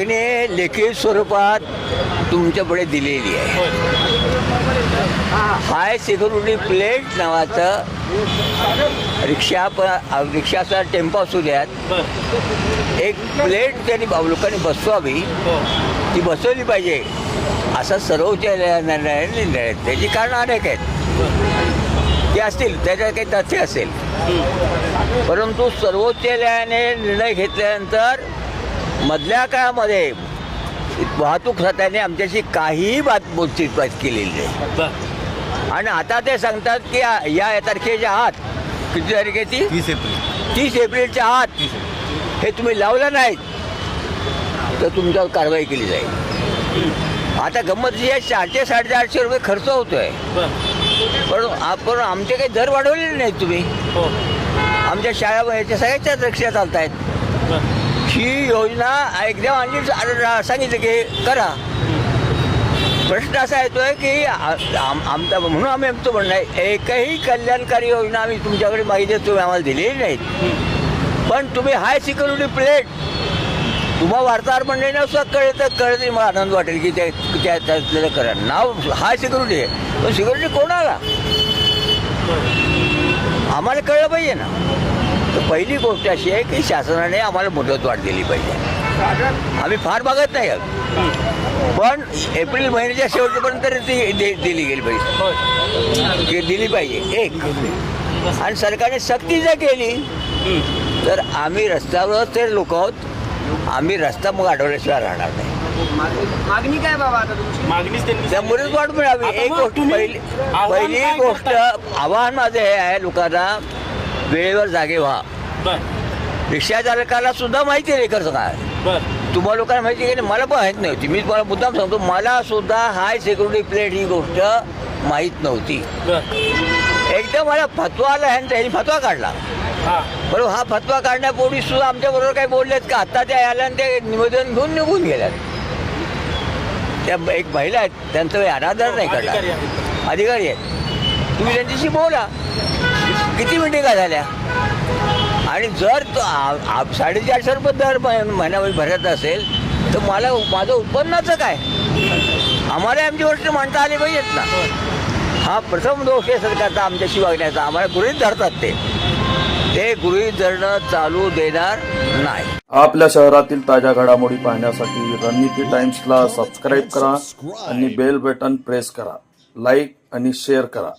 लेखी स्वरूपात तुमच्यापुढे दिलेली आहे. हाय. सिक्युरिटी प्लेट नावाचं रिक्षा प रिक्षाचा टेम्पो असू द्यात. एक प्लेट त्यांनी लोकांनी बसवावी. ती बसवली पाहिजे. असा सर्वोच्च न्यायालयाने निर्णय आहे. त्याची कारणं अनेक आहेत. ते असतील त्याच्यात काही तथ्य असेल. परंतु सर्वोच्च न्यायालयाने निर्णय घेतल्यानंतर मधल्या काळामध्ये वाहतूक खात्याने आमच्याशी काहीही बात बोलचित केलेली नाही आणि आता ते सांगतात की या- तारखेच्या आत किती तारीख आहे ती? तीस एप्रिल. तीस एप्रिलच्या आत हे तुम्ही लावलं नाहीत तर तुमच्यावर कारवाई केली जाईल. आता गंमत जी आहे चारशे साडेचारशे रुपये खर्च होतोय. पण आपण आमचे काही दर वाढवलेले नाहीत तुम्ही. आमच्या शाळा याच्या सगळ्याच्याच रिक्षा चालत आहेत ही योजना एकदम आणि सांगितलं की करा. प्रश्न असा येतोय की आम- आमचा म्हणून आम्ही आमचं म्हणणं आहे एकही कल्याणकारी योजना आम्ही तुमच्याकडे माहिती तुम्ही आम्हाला दिलेली नाहीत. पण तुम्ही हाय सिक्युरिटी प्लेट तुम्हा वार्ताहर मंडळीनं सुद्धा कळलं तर कळलं मला आनंद वाटेल की त्या त्या त्यातलं करा. नाव हाय सिक्युरिटी आहे. पण सिक्युरिटी कोणाला? आम्हाला कळलं पाहिजे ना. तर पहिली गोष्ट अशी आहे की शासनाने आम्हाला मुदत वाढ दिली पाहिजे. आम्ही फार बघत नाही आहोत. पण एप्रिल महिन्याच्या शेवटपर्यंत ती दे- दिली गेली पाहिजे. की दिली पाहिजे. एक. आणि सरकारने सक्ती जर केली तर आम्ही रस्त्यावर ते लोक आहोत. आम्ही रस्ता मग अडवल्याशिवाय राहणार नाही. मागणी काय बाबा त्यामुळेच वाट मिळावी. एक गोष्ट पहिली पहिली गोष्ट? आव्हान माझं हे आहे लोकांना वेळेवर जागे व्हा. रिक्षा चालकाला सुद्धा माहिती आहे कसं काय. तुम्हाला लोकांना माहिती आहे की? मला पण माहीत नव्हती. मी तुम्हाला मुद्दाम सांगतो मला सुद्धा हाय सिक्युरिटी प्लेट ही गोष्ट माहीत नव्हती. एकदा मला फतवा आला ह्यांचा ह्यांनी फतवा काढला. हा. बरोबर हा फतवा काढण्यापूर्वी सुद्धा आमच्या बरोबर काही बोललेत का? आता त्या आल्या ते निवेदन घेऊन निघून गेल्यात. त्या एक महिला आहेत त्यांचं काही अनादर नाही अधिकारी करणार. अधिकारी आहेत. तुम्ही त्यांच्याशी बोला. किती मिनिटे काय झाल्या? आणि जर तो साडेचारशे रुपये दर महिन्यामध्ये भरत असेल तर मला माझं उत्पन्नाचं काय? आम्हाला आमची गोष्ट मांडता आली पाहिजेत ना. हा प्रथम दोष आहे सरकारचा आमच्याशी वागण्याचा. आम्हाला गृहित धरतात ते. ते गृहीत धरणं चालू देणार नाही. आपल्या शहरातील ताज्या घडामोडी पाहण्यासाठी रणनीती टाइम्सला सबस्क्राईब करा आणि बेल बटन प्रेस करा. लाईक आणि शेअर करा.